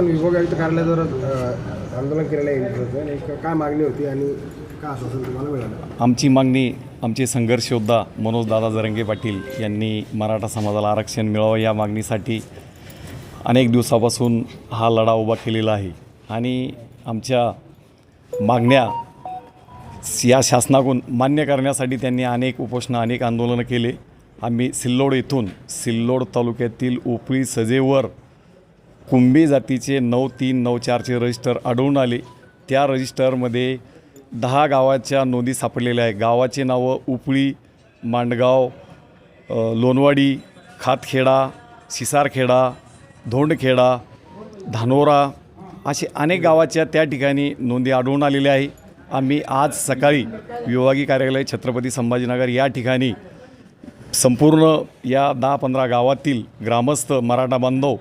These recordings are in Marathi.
आपण विभाग आयुक्त कार्यालयावर आंदोलन केलेलं आहे आणि काय मागणी होती आणि का असं तुम्हाला मिळालं? आमची मागणी आमचे संघर्षयोद्धा मनोजदादा जरंगे पाटील यांनी मराठा समाजाला आरक्षण मिळावं या मागणीसाठी अनेक दिवसापासून हा लढा उभा केलेला आहे. आणि आमच्या मागण्या या शासनाकडून मान्य करण्यासाठी त्यांनी अनेक उपोषणं अनेक आंदोलनं केले. आम्ही सिल्लोड येथून सिल्लोड तालुक्यातील उपळी सजेवर कुंभी जातीचे नऊ तीन नऊ चारचे रजिस्टर आढळून आले. त्या रजिस्टरमध्ये दहा गावाच्या नोंदी सापडलेल्या आहे गावाचे नावं उपळी मांडगाव लोणवाडी खातखेडा सिसारखेडा धोंडखेडा धानोरा असे अनेक गावाच्या त्या ठिकाणी नोंदी आढळून आलेल्या आहे आम्ही आज सकाळी विभागीय कार्यालय छत्रपती संभाजीनगर या ठिकाणी संपूर्ण या दहा पंधरा गावातील ग्रामस्थ मराठा बांधव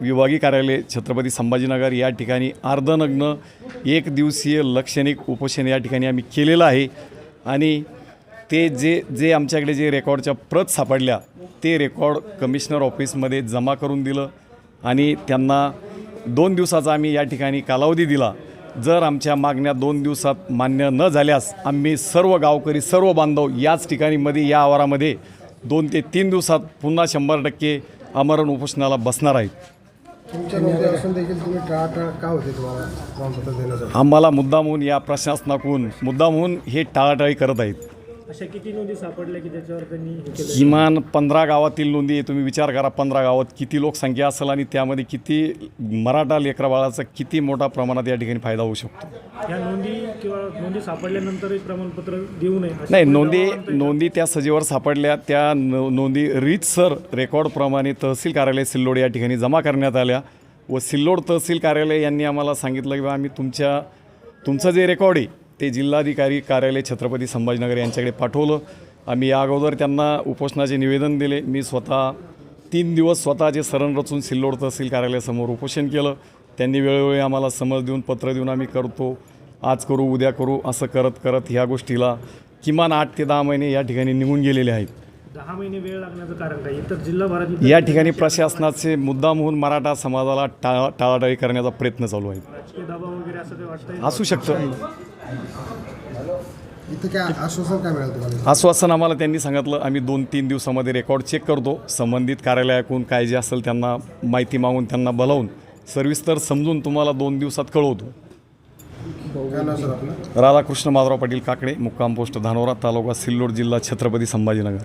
विभागीय कार्यालय छत्रपती संभाजीनगर या ठिकाणी अर्धनग्न एक दिवसीय लक्षणिक उपोषण या ठिकाणी आम्ही केलेलं आहे. आणि ते जे जे आमच्याकडे जे रेकॉर्डच्या प्रत सापडल्या ते रेकॉर्ड कमिशनर ऑफिसमध्ये जमा करून दिलं आणि त्यांना दोन दिवसाचा आम्ही या ठिकाणी कालावधी दिला. जर आमच्या मागण्या दोन दिवसात मान्य न झाल्यास आम्ही सर्व गावकरी सर्व बांधव याच ठिकाणी मध्ये या आवारामध्ये दोन ते तीन दिवसात पुन्हा शंभर टक्के आमरण उपोषणाला बसणार आहेत. तुमच्या असून देखील तुम्ही टाळाटाळ का होते तुम्हाला? प्रमाणपत्र देण्यासाठी? आम्हाला मुद्दामहून या प्रशासनाकडून मुद्दामहून हे टाळाटाळी करत आहेत. अशा किती नोंदी सापडल्या की त्याच्यावर त्यांनी हे केलं किमान पंधरा गावातील नोंदी. तुम्ही विचार करा पंधरा गावात किती लोकसंख्या असेल आणि त्यामध्ये किती मराठा लेकरा बाळाचा किती मोठा प्रमाणात या ठिकाणी फायदा होऊ शकतो ह्या नोंदी किंवा नोंदी सापडल्यानंतरही प्रमाणपत्र देऊ नये अशी नाही नोंदी नोंदी त्या सजीवर सापडल्या त्या नो नोंदी रीतसर रेकॉर्डप्रमाणे तहसील कार्यालय सिल्लोड या ठिकाणी जमा करण्यात आल्या व सिल्लोड तहसील कार्यालय यांनी आम्हाला सांगितलं की बा आम्ही तुमच्या तुमचं जे रेकॉर्ड आहे ते जिल्हाधिकारी कार्यालय छत्रपती संभाजीनगर यांच्याकडे पाठवलं. आम्ही या अगोदर त्यांना उपोषणाचे निवेदन दिले. मी स्वतः तीन दिवस स्वतःचे सरण रचून सिल्लोड तहसील कार्यालयासमोर उपोषण केलं. त्यांनी वेळोवेळी आम्हाला समज देऊन पत्र देऊन आम्ही करतो. आज करू उद्या करू असं करत करत ह्या गोष्टीला किमान आठ ते दहा महिने या ठिकाणी निघून गेलेले आहेत. दहा महिने वेळ लागण्याचं कारण काय? इतर जिल्हाभरात या ठिकाणी प्रशासनाचे मुद्दामहून मराठा समाजाला टाळा टाळाटाळी करण्याचा प्रयत्न चालू आहे. असू शकतं. इथं काय आश्वासन काय मिळालं तुम्हाला? आश्वासन आम्हाला त्यांनी सांगितलं आम्ही दोन तीन दिवसामध्ये रेकॉर्ड चेक करतो. संबंधित कार्यालयाकडून काय जे असेल त्यांना माहिती मागून त्यांना बोलावून सर्विस्तर समजून तुम्हाला दोन दिवसात कळवतो. काय नाव सर आपलं? राधाकृष्ण माधवराव पाटील काकडे मुक्काम पोस्ट धानोरा तालुका सिल्लोड जिल्हा छत्रपती संभाजीनगर.